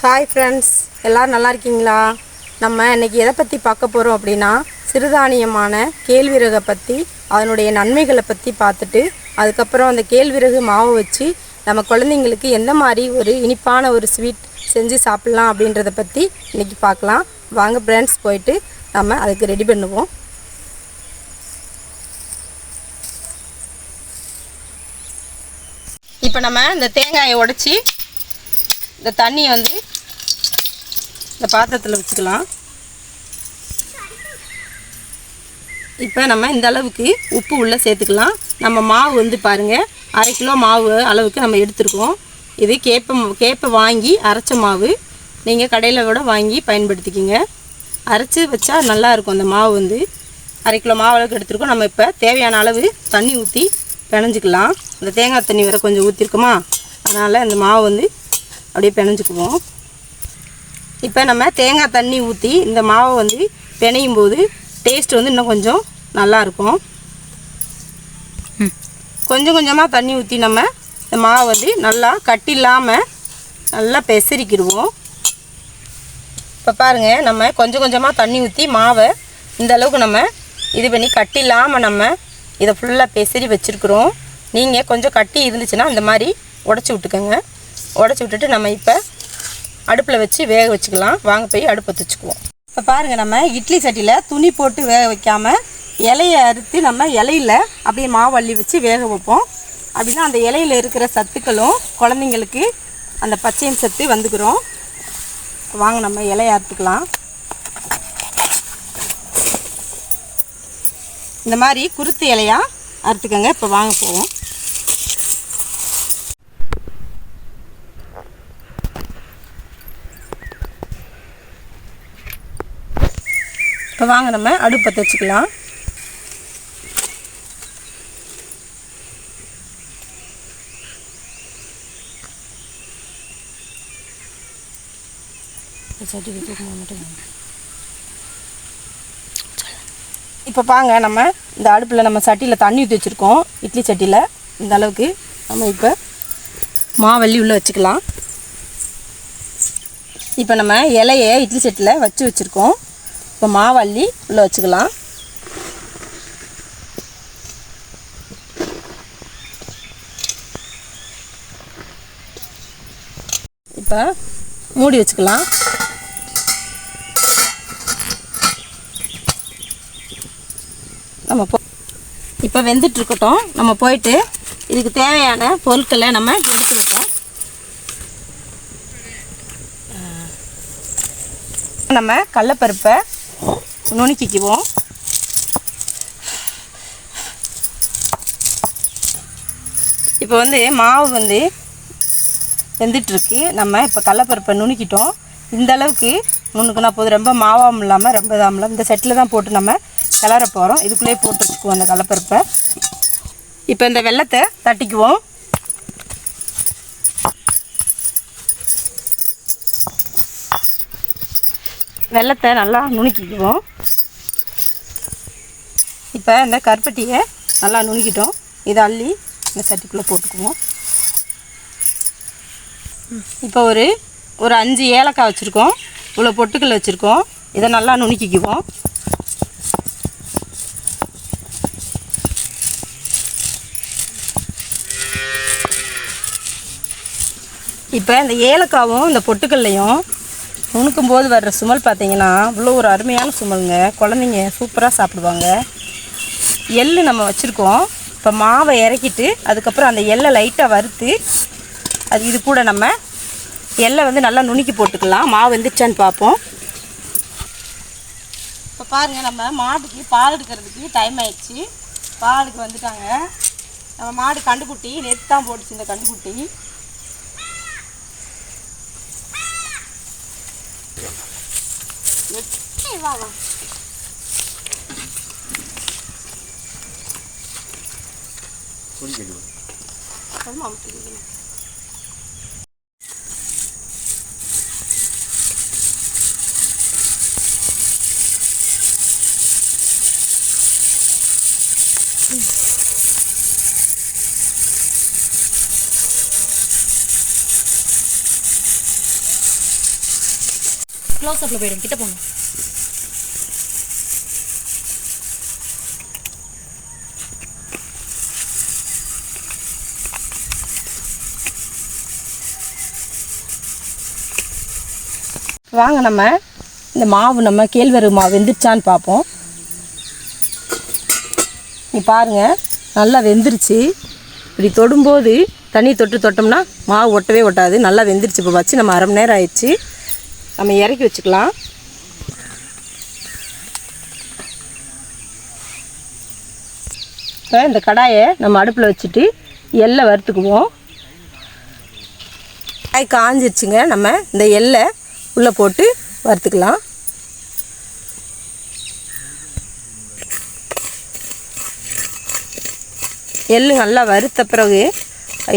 Hi friends எல்லோரும் நல்லா இருக்கீங்களா? நம்ம இன்றைக்கி எதை பற்றி பார்க்க போகிறோம் அப்படின்னா சிறுதானியமான கேழ்விறகை பற்றி அதனுடைய நன்மைகளை பற்றி பார்த்துட்டு அதுக்கப்புறம் அந்த கேழ்விறகு மாவு வச்சு நம்ம குழந்தைங்களுக்கு எந்த மாதிரி ஒரு இனிப்பான ஒரு ஸ்வீட் செஞ்சு சாப்பிட்லாம் அப்படின்றத பற்றி இன்னைக்கு பார்க்கலாம். வாங்க ஃப்ரெண்ட்ஸ் போயிட்டு நம்ம அதுக்கு ரெடி பண்ணுவோம். இப்போ நம்ம இந்த தேங்காயை உடைச்சி இந்த தண்ணியை வந்து இந்த பாத்திரத்தில் வச்சுக்கலாம். இப்போ நம்ம இந்த அளவுக்கு உப்பு உள்ளே சேர்த்துக்கலாம். நம்ம மாவு வந்து பாருங்கள் அரை கிலோ மாவு அளவுக்கு நம்ம எடுத்துருக்கோம். இது கேப்ப கேப்பை வாங்கி அரைச்ச மாவு. நீங்கள் கடையில் கூட வாங்கி பயன்படுத்திக்கிங்க. அரைச்சி வச்சா நல்லாயிருக்கும் அந்த மாவு வந்து. அரை கிலோ மாவு அளவுக்கு எடுத்துருக்கோம். நம்ம இப்போ தேவையான அளவு தண்ணி ஊற்றி பிணைஞ்சிக்கலாம். இந்த தேங்காய் தண்ணி வேறு கொஞ்சம் ஊற்றிருக்கோமா அதனால் அந்த மாவு வந்து அப்படியே பிணைஞ்சிக்குவோம். இப்போ நம்ம தேங்காய் தண்ணி ஊற்றி இந்த மாவை வந்து பிணையும் போது டேஸ்ட் வந்து இன்னும் கொஞ்சம் நல்லாயிருக்கும் கொஞ்சம் கொஞ்சமாக தண்ணி ஊற்றி நம்ம இந்த மாவை வந்து நல்லா கட்டி இல்லாமல் நல்லா பெசரிக்கிடுவோம். இப்போ பாருங்கள் நம்ம கொஞ்சம் கொஞ்சமாக தண்ணி ஊற்றி மாவை இந்த அளவுக்கு நம்ம இது பண்ணி கட்டி இல்லாமல் நம்ம இதை ஃபுல்லாக பெசரி வச்சுருக்குறோம். நீங்கள் கொஞ்சம் கட்டி இருந்துச்சுன்னா இந்த மாதிரி உடச்சி விட்டுக்கோங்க. உடச்சி விட்டுட்டு நம்ம இப்போ அடுப்பில் வச்சு வேக வச்சுக்கலாம். வாங்க போய் அடுப்பை வச்சுக்குவோம். இப்போ பாருங்கள் நம்ம இட்லி சட்டியில் துணி போட்டு வேக வைக்காமல் இலையை அறுத்து நம்ம இலையில அப்படியே மாவு அள்ளி வச்சு வேக வைப்போம். அப்படின்னா அந்த இலையில இருக்கிற சத்துக்களும் குழந்தைங்களுக்கு அந்த பச்சையம் சத்து வந்துக்கிறோம். வாங்க நம்ம இலையை அறுத்துக்கலாம். இந்த மாதிரி குருத்து இலையாக அறுத்துக்கோங்க. இப்போ வாங்க போவோம். இப்போ வாங்க நம்ம அடுப்பை வச்சுக்கலாம் இப்போ பாங்க நம்ம இந்த அடுப்பில் நம்ம சட்டியில் தண்ணி ஊற்றி வச்சுருக்கோம். இட்லி சட்டியில் இந்த அளவுக்கு நம்ம இப்போ மாவள்ளி உள்ளே வச்சுக்கலாம். இப்போ நம்ம இலையை இட்லி சட்டியில் வச்சு வச்சுருக்கோம். இப்போ மாவள்ளி உள்ளே வச்சுக்கலாம். இப்போ மூடி வச்சுக்கலாம். நம்ம போ இப்போ வெந்துட்டு இருக்கட்டும். நம்ம போயிட்டு இதுக்கு தேவையான பொருட்களை நம்ம எடுத்து வைப்போம். நம்ம கடலப்பருப்பை நுணுக்கிக்குவோம் இப்போ வந்து மாவு வந்து வெந்துட்டுருக்கு. நம்ம இப்போ கடலப்பருப்பை நுணுக்கிட்டோம். இந்த அளவுக்கு நுணுக்குனா போதும். ரொம்ப மாவாகவும் இல்லாமல் ரொம்ப இதாகவும் இல்லாமல் இந்த செட்டில் தான் போட்டு நம்ம கிளற போகிறோம் இதுக்குள்ளேயே போட்டு வச்சுக்குவோம் அந்த கடலப்பருப்பை. இப்போ இந்த வெள்ளத்தை தட்டிக்குவோம். வெள்ளத்தை நல்லா நுணுக்கிக்குவோம். இப்போ இந்த கருப்பட்டியை நல்லா நுணுக்கிட்டோம். இதை அள்ளி இந்த சட்டிக்குள்ளே போட்டுக்குவோம். இப்போ ஒரு ஒரு அஞ்சு ஏலக்காய் வச்சுருக்கோம். இவ்வளோ பொட்டுக்கல் வச்சுருக்கோம். இதை நல்லா நுணுக்கிக்குவோம். இப்போ இந்த ஏலக்காவும் இந்த பொட்டுக்கல்லையும் நுணுக்கும் போது வர்ற சுமல் பார்த்தீங்கன்னா இவ்வளோ ஒரு அருமையான சுமலுங்க. குழந்தைங்க சூப்பராக சாப்பிடுவாங்க. எள்ளு நம்ம வச்சுருக்கோம். இப்போ மாவை இறக்கிட்டு அதுக்கப்புறம் அந்த எள்ளை லைட்டாக வறுத்து அது இது கூட நம்ம எள்ளை வந்து நல்லா நுணுக்கி போட்டுக்கலாம். மாவு வெந்துச்சான்னு பார்ப்போம். இப்போ பாருங்கள் நம்ம மாட்டுக்கு பால் எடுக்கிறதுக்கு டைம் ஆயிடுச்சு. பாலுக்கு வந்துட்டாங்க. நம்ம மாடு கண்டுக்குட்டி நெத்து தான் போட்டுச்சு இந்த கண்டுக்குட்டி. হবে বাবা করে দেবো মামা க்ளோஸ் அப்பில் போயிடும். கிட்ட போங்க. வாங்க நம்ம. இந்த மாவு நம்ம கேழ்வரகு மாவு வெந்துருச்சான்னு பார்ப்போம். நீ பாருங்க நல்லா வெந்துருச்சு. இப்படி தொடும்போது தண்ணி தொட்டு தொட்டோம்னா மாவு ஒட்டவே ஒட்டாது. நல்லா வெந்துருச்சு இப்போ வச்சு நம்ம அரை மணி நேரம் ஆயிடுச்சு. நம்ம இறக்கி வச்சுக்கலாம். இப்போ இந்த கடாயை நம்ம அடுப்பில் வச்சுட்டு எள்ளை வறுத்துக்குவோம். காய் காஞ்சிருச்சுங்க. நம்ம இந்த எள்ளை உள்ளே போட்டு வறுத்துக்கலாம். எள்ளு நல்லா வறுத்த பிறகு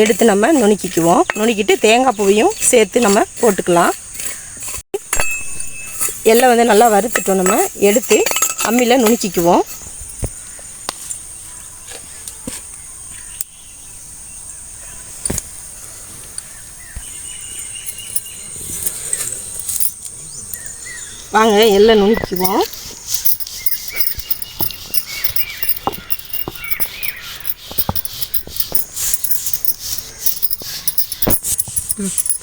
எடுத்து நம்ம நுணுக்கிக்குவோம். நுணுக்கிட்டு தேங்காய் பூவையும் சேர்த்து நம்ம போட்டுக்கலாம். எள்ளை வந்து நல்லா வறுத்துட்டோம் நம்ம. எடுத்து அம்மியில் நுணுக்கிக்குவோம். வாங்க எல்லாம் நுணுக்கிக்குவோம்.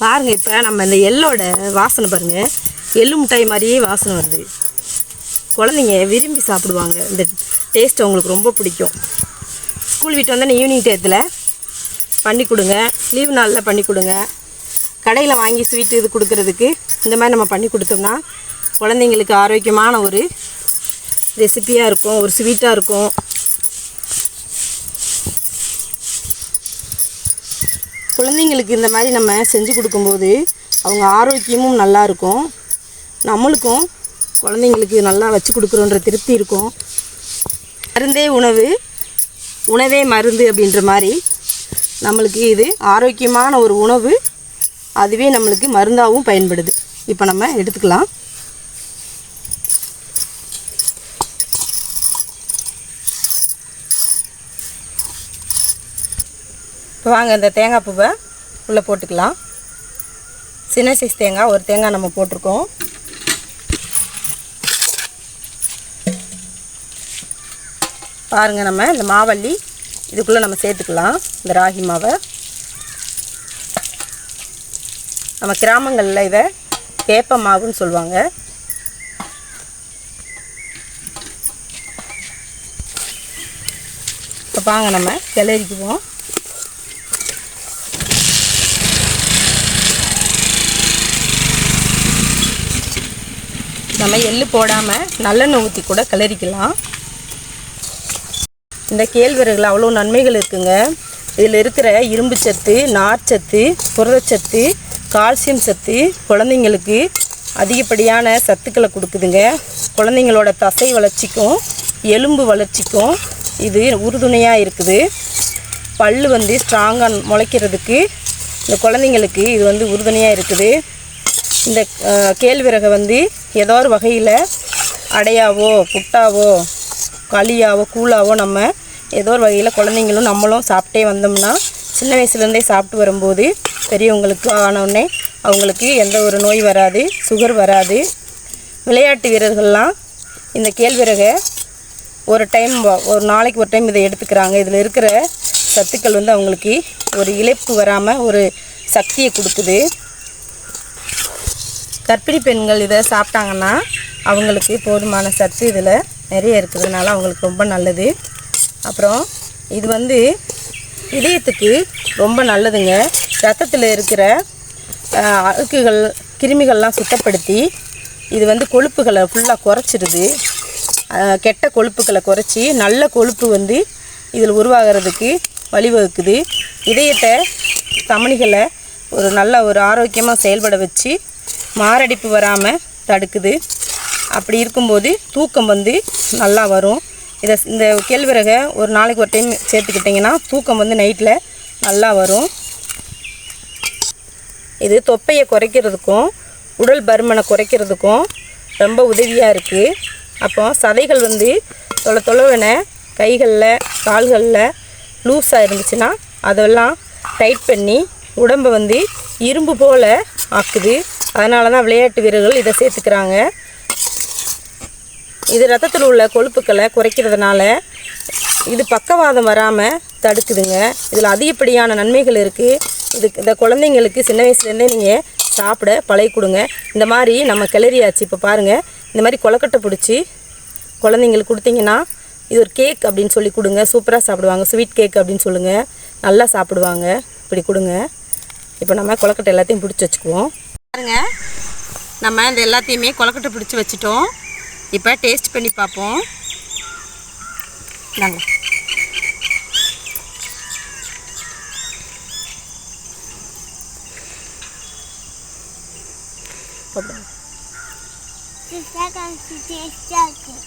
பாருங்கள் பாருங்க இப்போ நம்ம இந்த எள்ளோட வாசனை பாருங்க. எள்ளு மிட்டாய் மாதிரியே வாசனை வருது. குழந்தைங்க விரும்பி சாப்பிடுவாங்க. இந்த டேஸ்ட் அவங்களுக்கு ரொம்ப பிடிக்கும். ஸ்கூல் விட்டு வந்தால் ஈவினிங் டயத்தில் பண்ணி கொடுங்க. லீவ் நாளில் பண்ணி கொடுங்க. கடையில் வாங்கி ஸ்வீட் இது கொடுக்கறதுக்கு இந்த மாதிரி நம்ம பண்ணி கொடுத்தோம்னா குழந்தைங்களுக்கு ஆரோக்கியமான ஒரு ரெசிபியாக இருக்கும். ஒரு ஸ்வீட்டாக இருக்கும். குழந்தைங்களுக்கு இந்த மாதிரி நம்ம செஞ்சு கொடுக்கும்போது அவங்க ஆரோக்கியமும் நல்லா இருக்கும். நம்மளுக்கும் குழந்தைங்களுக்கு நல்லா வச்சு கொடுக்குறோன்ற திருப்தி இருக்கும். மருந்தே உணவு உணவே மருந்து அப்படின்ற மாதிரி நம்மளுக்கு இது ஆரோக்கியமான ஒரு உணவு. அதுவே நம்மளுக்கு மருந்தாகவும் பயன்படுது. இப்போ நம்ம எடுத்துக்கலாம். இப்போ வாங்க இந்த தேங்காய் பூவை உள்ளே போட்டுக்கலாம். சின்ன சைஸ் தேங்காய் ஒரு தேங்காய் நம்ம போட்டிருக்கோம். பாருங்கள் நம்ம இந்த மாவள்ளி. இதுக்குள்ளே நம்ம சேர்த்துக்கலாம் இந்த ராகி மாவை. நம்ம கிராமங்களில் இதை வேப்ப மாவுன்னு சொல்லுவாங்க. இப்போ வாங்க நம்ம கிளறிக்குவோம். நம்ம எள்ளு போடாமல் நல்லெண்ணெய் ஊற்றி கூட கிளறிக்கலாம். இந்த கேழ்வரகுல அவ்வளோ நன்மைகள் இருக்குங்க. இதில் இருக்கிற இரும்பு சத்து நார்ச்சத்து புரதச்சத்து கால்சியம் சத்து குழந்தைங்களுக்கு அதிகப்படியான சத்துக்களை கொடுக்குதுங்க. குழந்தைங்களோட தசை வளர்ச்சிக்கும் எலும்பு வளர்ச்சிக்கும் இது உறுதுணையாக இருக்குது. பல் வந்து ஸ்ட்ராங்காக முளைக்கிறதுக்கு இந்த குழந்தைங்களுக்கு இது வந்து உறுதுணையாக இருக்குது. இந்த கேழ்விறகை வந்து ஏதோ ஒரு வகையில் அடையாவோ புட்டாவோ களியாவோ கூழாவோ நம்ம ஏதோ ஒரு வகையில் குழந்தைங்களும் நம்மளும் சாப்பிட்டே வந்தோம்னா சின்ன வயசுலேருந்தே சாப்பிட்டு வரும்போது பெரியவங்களுக்கு ஆனவுடனே அவங்களுக்கு எந்த ஒரு நோய் வராது சுகர் வராது. விளையாட்டு வீரர்கள்லாம் இந்த கேழ்விறகை ஒரு டைம் ஒரு நாளைக்கு ஒரு டைம் இதை எடுத்துக்கிறாங்க. இதில் இருக்கிற சத்துக்கள் வந்து அவங்களுக்கு ஒரு இழப்பு வராமல் ஒரு சக்தியை கொடுக்குது. கர்ப்பிணி பெண்கள் இதை சாப்பிட்டாங்கன்னா அவங்களுக்கு போதுமான சத்து இதில் நிறைய இருக்கிறதுனால அவங்களுக்கு ரொம்ப நல்லது. அப்புறம் இது வந்து இதயத்துக்கு ரொம்ப நல்லதுங்க. ரத்தத்தில் இருக்கிற அழுக்குகள் கிருமிகள்லாம் சுத்தப்படுத்தி இது வந்து கொழுப்புகளை ஃபுல்லாக குறைச்சிருது. கெட்ட கொழுப்புகளை குறைச்சி நல்ல கொழுப்பு வந்து இதில் உருவாகிறதுக்கு வழிவகுக்குது. இதயத்தை தமணிகளை ஒரு நல்ல ஒரு ஆரோக்கியமாக செயல்பட வச்சு மாரடைப்பு வராமல் தடுக்குது. அப்படி இருக்கும்போது தூக்கம் வந்து நல்லா வரும். இதை இந்த கேழ்வரகை ஒரு நாளைக்கு ஒரு டைம் சேர்த்துக்கிட்டிங்கன்னா தூக்கம் வந்து நைட்டில் நல்லா வரும். இது தொப்பையை குறைக்கிறதுக்கும் உடல் பருமனை குறைக்கிறதுக்கும் ரொம்ப உதவியாக இருக்குது அப்போ சதைகள் வந்து தொலை தொலைவன கைகளில் கால்களில் லூஸாக இருந்துச்சுன்னா அதெல்லாம் டைட் பண்ணி உடம்பை வந்து இரும்பு போல் ஆக்குது. அதனால தான் விளையாட்டு வீரர்கள் இதை சேர்த்துக்கிறாங்க. இது ரத்தத்தில் உள்ள கொழுப்புக்களை குறைக்கிறதுனால இது பக்கவாதம் வராமல் தடுக்குதுங்க. இதில் அதிகப்படியான நன்மைகள் இருக்குது இது இந்த குழந்தைங்களுக்கு சின்ன வயசுலேருந்தே நீங்கள் சாப்பிட பழகி கொடுங்க. இந்த மாதிரி நம்ம கிளறியாச்சு இப்போ பாருங்கள் இந்த மாதிரி கொலக்கட்டை பிடிச்சி குழந்தைங்களுக்கு கொடுத்தீங்கன்னா இது ஒரு கேக் அப்படின்னு சொல்லி கொடுங்க. சூப்பராக சாப்பிடுவாங்க. ஸ்வீட் கேக் அப்படின்னு சொல்லுங்கள் நல்லா சாப்பிடுவாங்க. இப்படி கொடுங்க. இப்போ நம்ம கொலக்கட்டை எல்லாத்தையும் பிடிச்சி வச்சுக்குவோம். பாருங்க. நம்ம இந்த எல்லாத்தையுமே கொலக்கட்டை பிடிச்சி வச்சுட்டோம். இப்போ டேஸ்ட் பண்ணி பார்ப்போம். நாங்கள்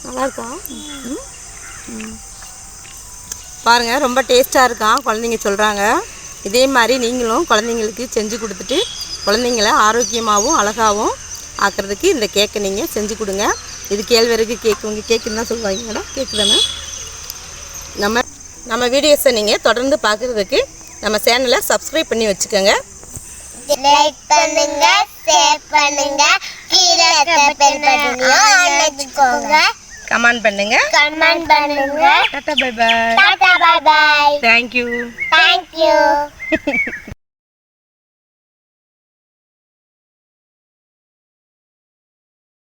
நல்லா இருக்கா. பாருங்க ரொம்ப டேஸ்ட்டாக இருக்கான் குழந்தைங்க சொல்கிறாங்க இதே மாதிரி நீங்களும் குழந்தைங்களுக்கு செஞ்சு கொடுத்துட்டு குழந்தைங்கள ஆரோக்கியமாகவும் அழகாகவும் ஆக்கிறதுக்கு இந்த கேக்கை நீங்கள் செஞ்சு கொடுங்க. இது கேழ்வரகு கேக்கு. உங்கள் கேக்குன்னு தான் சொல்லுவாங்க மேடம். கேக்கு தானே? நம்ம நம்ம வீடியோஸை நீங்கள் தொடர்ந்து பார்க்குறதுக்கு நம்ம சேனலை சப்ஸ்கிரைப் பண்ணி வச்சுக்கோங்க. லைக் பண்ணுங்க ஷேர் கீழே கமெண்ட் கமெண்ட் பண்ணுங்க. Tata bye bye tata bye bye thank you thank you